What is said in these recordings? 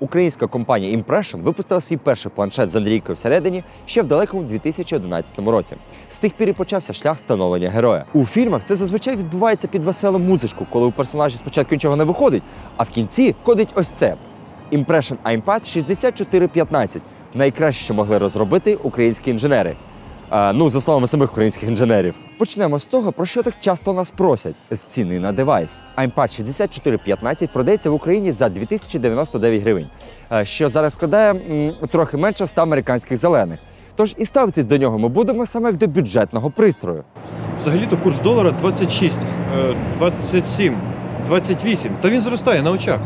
Українська компанія Impression випустила свій перший планшет з Андрійкою всередині ще в далекому 2011 році. З тих пір і почався шлях становлення героя. У фільмах це зазвичай відбувається під веселу музичку, коли у персонажі спочатку нічого не виходить, а в кінці ходить ось це. Impression iPad 6415 найкраще, що могли розробити українські інженери. Ну, за словами самих українських інженерів. Почнемо з того, про що так часто нас просять з ціни на девайс. iPad 6415 продається в Україні за 2099 гривень, що зараз складає трохи менше 100 американських зелених. Тож і ставитись до нього ми будемо саме як до бюджетного пристрою. Взагалі-то курс долара 26, е, 27, 28. Та він зростає на очах.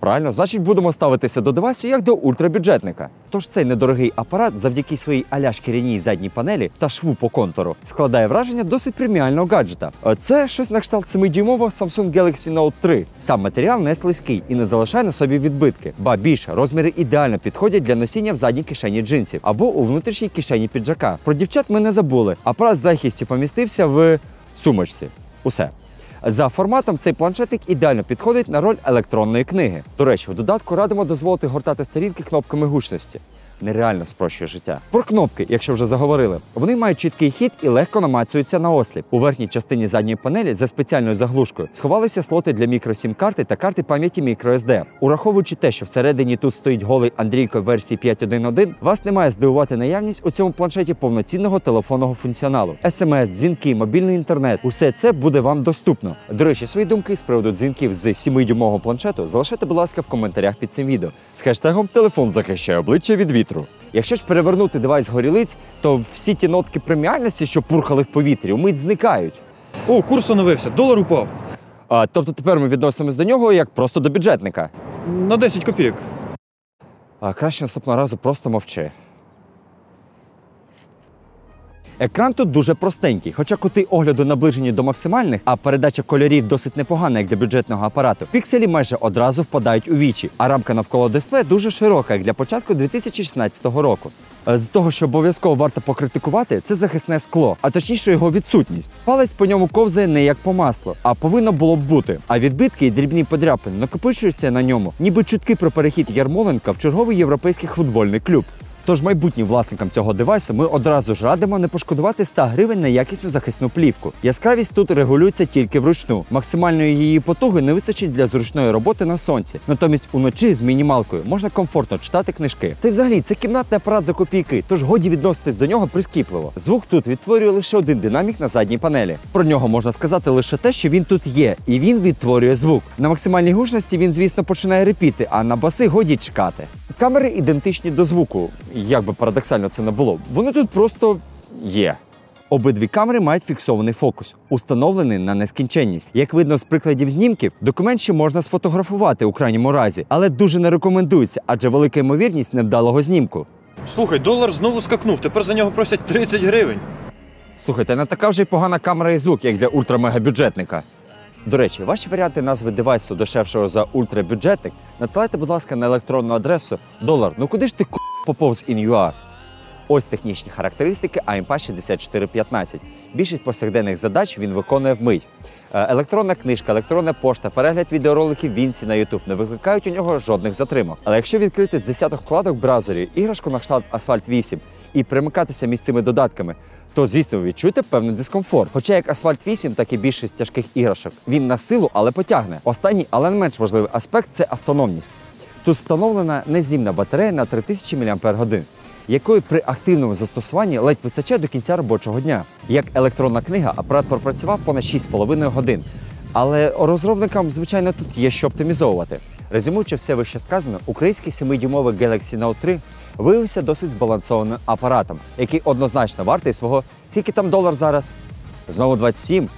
Правильно, значить, будемо ставитися до девайсу як до ультрабюджетника. Тож цей недорогий апарат, завдяки своїй аля шкіряній задній панелі та шву по контуру, складає враження досить преміального гаджета. Це щось на кшталт 7-дюймового Samsung Galaxy Note 3. Сам матеріал не слизький і не залишає на собі відбитки. Ба більше розміри ідеально підходять для носіння в задній кишені джинсів або у внутрішній кишені піджака. Про дівчат ми не забули. Апарат з легкістю помістився в сумочці. Усе. За форматом цей планшетик ідеально підходить на роль електронної книги. До речі, у додатку радимо дозволити гортати сторінки кнопками гучності. Нереально спрощує життя. Про кнопки, якщо вже заговорили, вони мають чіткий хід і легко намацуються на осліп. У верхній частині задньої панелі за спеціальною заглушкою сховалися слоти для мікросім карти та карти пам'яті microSD. Ураховуючи те, що всередині тут стоїть голий Андрійко версії 5.1.1, вас не має здивувати наявність у цьому планшеті повноцінного телефонного функціоналу. СМС, дзвінки, мобільний інтернет усе це буде вам доступно. До речі, свої думки з приводу дзвінків з 7-дюймового планшету залишайте, будь ласка, в коментарях під цим відео з хештегом Телефон захищає обличчя від вітру. Якщо ж перевернути девайс горілиць, то всі ті нотки преміальності, що пурхали в повітрі, умить зникають. О, курс оновився, долар упав. А, тобто тепер ми відносимось до нього як просто до бюджетника. На 10 копійок. А краще наступного разу просто мовчи. Екран тут дуже простенький, хоча кути огляду наближені до максимальних, а передача кольорів досить непогана, як для бюджетного апарату. Пікселі майже одразу впадають у вічі, а рамка навколо дисплея дуже широка, як для початку 2016 року. Е, З того, що обов'язково варто покритикувати, це захисне скло, а точніше його відсутність. Палець по ньому ковзає не як по маслу, а повинно було б бути. А відбитки і дрібні подряпини накопичуються на ньому, ніби чутки про перехід Ярмоленка в черговий європейський футбольний клуб. Тож майбутнім власникам цього девайсу ми одразу ж радимо не пошкодувати 100 гривень на якісну захисну плівку. Яскравість тут регулюється тільки вручну. Максимальної її потуги не вистачить для зручної роботи на сонці. Натомість уночі з мінімалкою можна комфортно читати книжки. Та й взагалі це кімнатний апарат за копійки, тож годі відноситись до нього прискіпливо. Звук тут відтворює лише один динамік на задній панелі. Про нього можна сказати лише те, що він тут є, і він відтворює звук. На максимальній гучності він, звісно, починає репіти, а на баси годі чекати. Камери ідентичні до звуку, як би парадоксально це не було. Вони тут просто є. Обидві камери мають фіксований фокус, установлений на нескінченність. Як видно з прикладів знімків, документ ще можна сфотографувати у крайньому разі, але дуже не рекомендується, адже велика ймовірність невдалого знімку. Слухай, долар знову скакнув, тепер за нього просять 30 гривень. Слухайте, не така вже й погана камера і звук, як для ультрамегабюджетника. До речі, ваші варіанти назви девайсу дешевшого за ультрабюджетник надсилайте, будь ласка, на електронну адресу долар. Ну куди ж ти поповз інюар? Ось технічні характеристики AMP 6415. Більшість повсякденних задач він виконує вмить. Е, Електронна книжка, електронна пошта, перегляд відеороликів Вінсі на YouTube не викликають у нього жодних затримок. Але якщо відкрити з десяток вкладок в браузері, іграшку на кшталт Asphalt 8 і примикатися між цими додатками, то звісно ви відчуєте певний дискомфорт. Хоча як Asphalt 8, так і більшість тяжких іграшок. Він на силу, але потягне. Останній, але не менш важливий аспект це автономність. Тут встановлена незнімна батарея на 3000 мАч, якої при активному застосуванні ледь вистачає до кінця робочого дня. Як електронна книга, апарат пропрацював понад 6,5 годин. Але розробникам, звичайно, тут є що оптимізовувати. Резюмуючи все вище сказано, український 7-дюймовий Galaxy Note 3 виявився досить збалансованим апаратом, який однозначно вартий свого скільки там долар зараз? Знову 27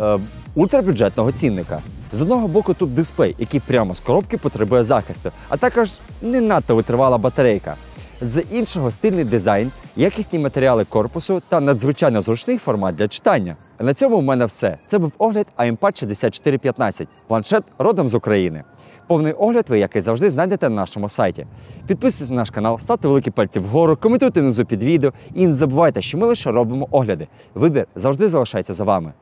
е, ультрабюджетного цінника. З одного боку тут дисплей, який прямо з коробки потребує захисту, а також не надто витривала батарейка. З іншого стильний дизайн, якісні матеріали корпусу та надзвичайно зручний формат для читання. На цьому в мене все. Це був огляд iPad 6415, планшет родом з України. Повний огляд ви, як і завжди, знайдете на нашому сайті. Підписуйтесь на наш канал, ставте великі пальці вгору, коментуйте внизу під відео і не забувайте, що ми лише робимо огляди. Вибір завжди залишається за вами.